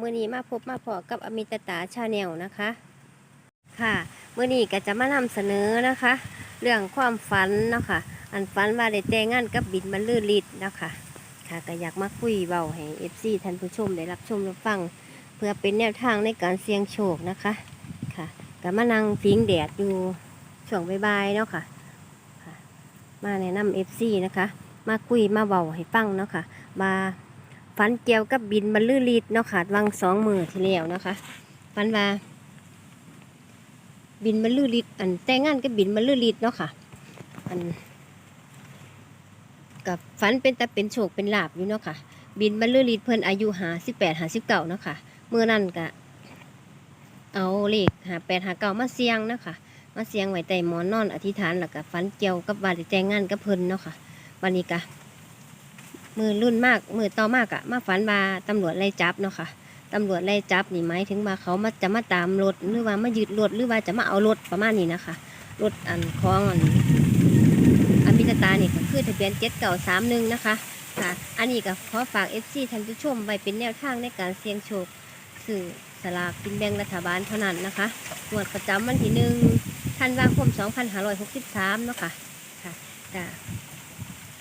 มื่อนี้มาพบมาพอกับอมิตตาชาแนลนะคะ ค่ะมื่อนี้ก็จะมานำเสนอนะคะ เรื่องความฝันเนาะคะ อันฝันว่าได้แต่งงานกับบินบรรลือฤทธิ์นะคะค่ะก็อยากมาคุยเบาให้เอฟซีท่านผู้ชมได้รับชมรับฟัง เพื่อเป็นแนวทางในการเสี่ยงโชคนะคะค่ะก็มานั่งพิงแดดอยู่ช่วงบ่ายๆเนาะค่ะค่ะมาแนะนำเอฟซีนะคะ มาคุยมาเบาให้ฟังเนาะค่ะมา ฝันเกี่ยวกับบินบรรลือฤทธิ์เนาะค่ะวังสองมือที่แล้วนะคะฝันว่า บินบรรลือฤทธิ์อันแต่งงานกับบินบรรลือฤทธิ์เนาะค่ะ อันกับฝันเป็นแต่เป็นโชคเป็นลาบอยู่เนาะค่ะ บินบรรลือฤทธิ์เพิ่นอายุหาสิบแปดหาสิบเก้าเนาะค่ะเมื่อนั้นก็เอาเลขหาแปดหาเก้ามาเสียงเนาะค่ะมาเสียงไว้แต่หมอนนอนอธิษฐานแล้วก็ฝันเกี่ยวกับว่าดแต่งงานกับเพิ่นเนาะค่ะ วันนี้ก็ มือรุ่นมากมือต่อมากอะมาฝันว่าตำรวจไล่จับเนาะค่ะตำรวจไล่จับนี่หมายถึงว่าเขามาจะมาตามรถหรือว่ามายึดรถหรือว่าจะมาเอารถประมาณนี้นะคะรถอันคล้องอันอมิตตานี่ก็คือทะเบียนเจ็ดเก่าสามหนึ่งนะคะค่ะอันนี้ก็ขอฝากเอฟซีท่านผู้ชมไว้เป็นแนวทางในการเสี่ยงโชคสื่อสลากกินแบ่งรัฐบาลเท่านั้นนะคะงวดประจำวันที่หนึ่งธันวาคม2563เนาะค่ะค่ะจ้ะ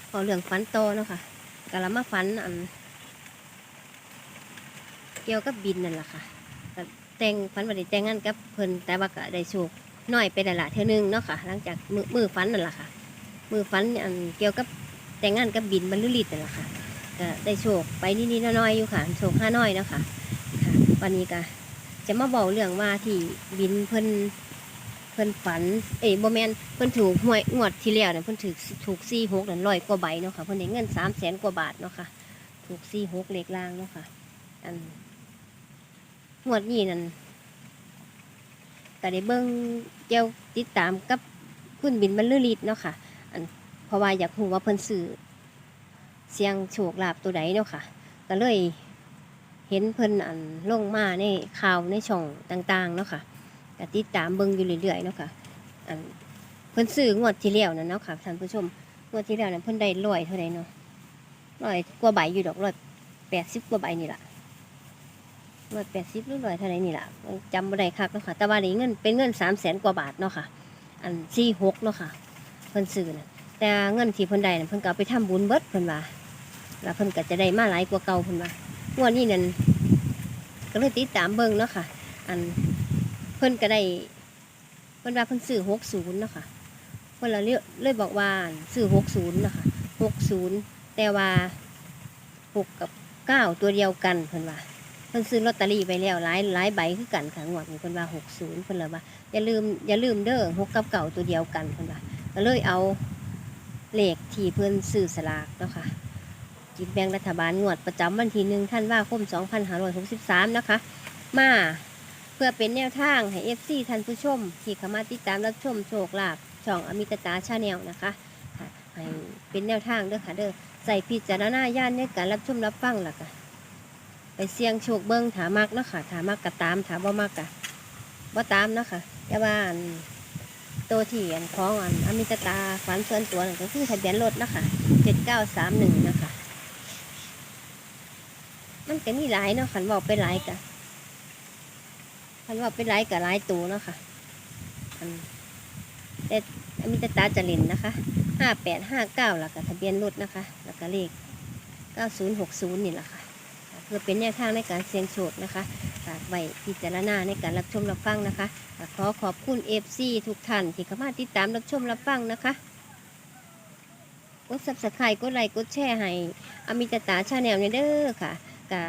พอเรื่องฝันโตเนาะค่ะ กะละมาฝันอัน เกี่ยวกับบินนั่นแหละค่ะแต่งฝันว่าได้แต่งงานกับเพิ่นแต่ว่าก็ได้โชคน้อยไปแต่ละเท่านึงเนาะค่ะ หลังจากมือมือฝันนั่นแหละค่ะ มือฝันอันเกี่ยวกับแต่งงานกับบินบรรลุลิตนั่นแหละค่ะก็ได้โชคไปนิดๆน้อยๆอยู่ค่ะโชคห้าน้อยเนาะค่ะค่ะ วันนี้ก็จะมาบอกเรื่องว่าที่บินเพิ่น เพิ่นฝัน เอ้ยบ่แมนเพิ่นถูกหวยงวดที่แล้วเนี่ยเพิ่นถูกถูกสี่หกนั่นร้อยกว่าใบเนาะค่ะเพิ่นได้เงินสามแสนกว่าบาทเนาะค่ะ ถูกสี่หกเลขล่างเนาะค่ะ อันงวดนี้นั่นก็ได้เบิ่งเกี่ยวติดตามกับคุณบินบรรลือฤทธิ์เนาะค่ะ อันเพราะว่าอยากรู้ว่าเพิ่นสื่อเสียงโชคลาภตัวใดเนาะค่ะ ก็เลยเห็นเพิ่นอันลงมาในข่าวในช่องต่าง ๆ เนาะค่ะ ก็ติดตามเบิ่งอยู่เรื่อยๆเนาะค่ะอันเพิ่นซื้องวดที่แล้วนั่นเนาะค่ะท่านผู้ชมงวดที่แล้วนั่นเพิ่นได้ร้อยเท่าไหร่เนาะร้อยกว่าใบอยู่ดอกร้อยแปดสิบกว่าใบนี่ล่ะร้อยแปดสิบหรือร้อยเท่าไหรนี่แหละจำบ่ได้คักเนาะค่ะ แต่ว่านี่เงินเป็นเงินสามแสนกว่าบาทเนาะค่ะ อันสี่หกเนาะค่ะ เพิ่นซื้อนะแต่เงินที่เพิ่นได้น่ะเพิ่นก็เอาไปทำบุญเบิดเพิ่นว่าแล้วเพิ่นก็จะได้มาหลายกว่าเก่าเพิ่นว่างวดนี้นั่นก็เลยติดตามเบิ่งเนาะค่ะ อัน พิ่นก็ได้เพิ่นว่าเพิ่นซื้อหกศูนย์เนาะค่ะเพิ่นเลยเลยบอกว่าซื้อหกศูนย์เนาะค่ะหกศูนย์แต่ว่าหกกับเก้าตัวเดียวกันเพิ่นว่าเพิ่นซื้อลอตเตอรี่ไปแล้วหลายหลายใบคือกันค่ะงวดนี้เพิ่นว่าหกศูนย์เพิ่นเลยว่าอย่าลืมอย่าลืมเด้อหกกับเก่าตัวเดียวกันเพิ่นว่าก็เลยเอาเลขที่เพิ่นซื้อสลากเนาะค่ะกินแบ่งรัฐบาลงวดประจำวันที่หนึ่งท่านว่าคม 2563 นะคะ มา พื่อเป็นแนวทางให้ FC ท่านผู้ชม ที่เข้ามาติดตามรับชมโชคลาภช่องอมิตตาชาแนลนะคะค่ะให้เป็นแนวทางเด้อค่ะเด้อใส่พิจารณญาณในการรับชมรับฟังล่ะค่ะไปเสี่ยงโชคเบิ้งถามักเนาะค่ะถามักกะตามถาบ่มักกะบ่ตามเนาะค่ะแต่ว่าอันตัวที่อันของอันอมิตตาฝันส่วนตัวนั่นก็คือทะเบียนรถเนาะค่ะเจ็ดเก้าสามหนึ่งนะคะมันก็มีหลายเนาะขันบอกไปหลายกะ ขันบอกไปหลายกะหลายตัวเนาะค่ะอันแต่อมิตตาจะเล่นนะคะห้าแปดห้าเก้าแล้วก็ทะเบียนรถนะคะ แล้วก็เลขเก้าศูนย์หกศูนย์นี่แหละค่ะเพื่อเป็นแนวทางในการเสี่ยงโชคนะคะฝากไว้พิจารณาในการรับชมรับฟังนะคะขอขอบคุณเอฟซีทุกท่านที่เข้ามาติดตามรับชมรับฟังนะคะกดซับสไครต์กดไลค์กดแชร์ให้อมิตตาชาแนลเนี่ยเด้อค่ะก็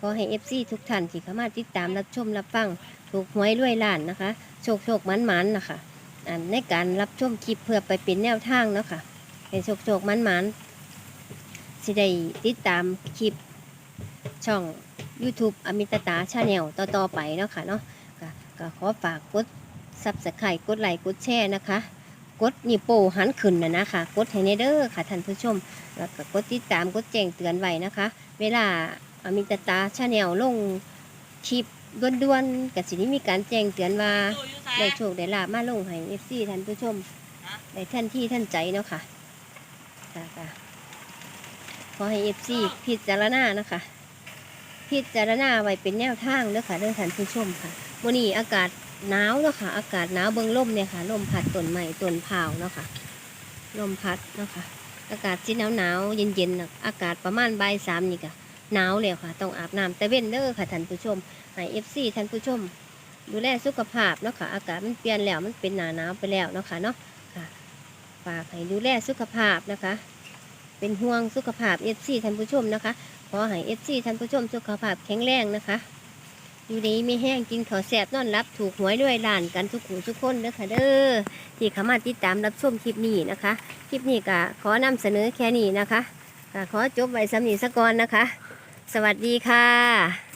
ขอให้เอฟซีทุกท่านที่เข้ามาติดตามรับชมรับฟังถูกหวยรวยล้านนะคะ โชคโชคมันมันๆนะคะอันในการรับชมคลิปเพื่อไปเป็นแนวทางเนาะคะให้โชคโชคมันมันๆสิได้ติดตามคลิปช่อง YouTube อมิตตาชาแนลต่อๆไปเนาะค่ะเนาะก็ขอฝากกดซับสไครต์กดไลค์กดแชร์นะคะ กดนี่โปหันขึ้นนะนะคะกดให้ในเด้อค่ะท่านผู้ชม แล้วก็กดติดตามกดแจ้งเตือนไว้นะคะ เวลา มิตาตาชาแนลลงคลิปด่วนๆกับสินี้มีการแจ้งเตือนว่าได้โชคได้ลาบมาลงให้ FC ท่านผู้ชมได้ท่านที่ท่านใจเนาะค่ะค่ะค่ะขอให้ FC พิจารณานะคะพิจารณาไว้เป็นแนวทางเด้อค่ะเด้อท่านผู้ชมค่ะมื้อนี้อากาศหนาวเนาะค่ะ อากาศหนาวเบิ่งลมเนี่ยค่ะลมพัดต้นไม้ต้นพร้าวเนาะค่ะลมพัดเนาะค่ะอากาศสิหนาวหนาวเย็นๆอากาศประมาณบ่ายสามนี่ก็ หนาวแล้วค่ะ ต้องอาบน้ำแต่เว้นเด้อค่ะท่านผู้ชมให้ FC ท่านผู้ชม ดูแลสุขภาพเนาะค่ะ อากาศมันเปลี่ยนแล้วมันเป็นหนาหนาวไปแล้วเนาะค่ะเนาะค่ะฝากให้ดูแลสุขภาพนะคะ เป็นห่วงสุขภาพ FC ท่านผู้ชมนะคะขอให้ FC ท่านผู้ชมสุขภาพแข็งแรงนะคะ อยู่ดีไมีแห้งกินข้าวแสบนอนรับถูกหวยด้วยล้านกันทุกหูทุกคนเด้อค่ะเด้อที่เข้ามาติดตามรับชมคลิปนี้นะคะ คลิปนี้ก็ขอนำเสนอแค่นี้นะคะขอจบไว้สำนีสกอนนะคะ สวัสดีค่ะ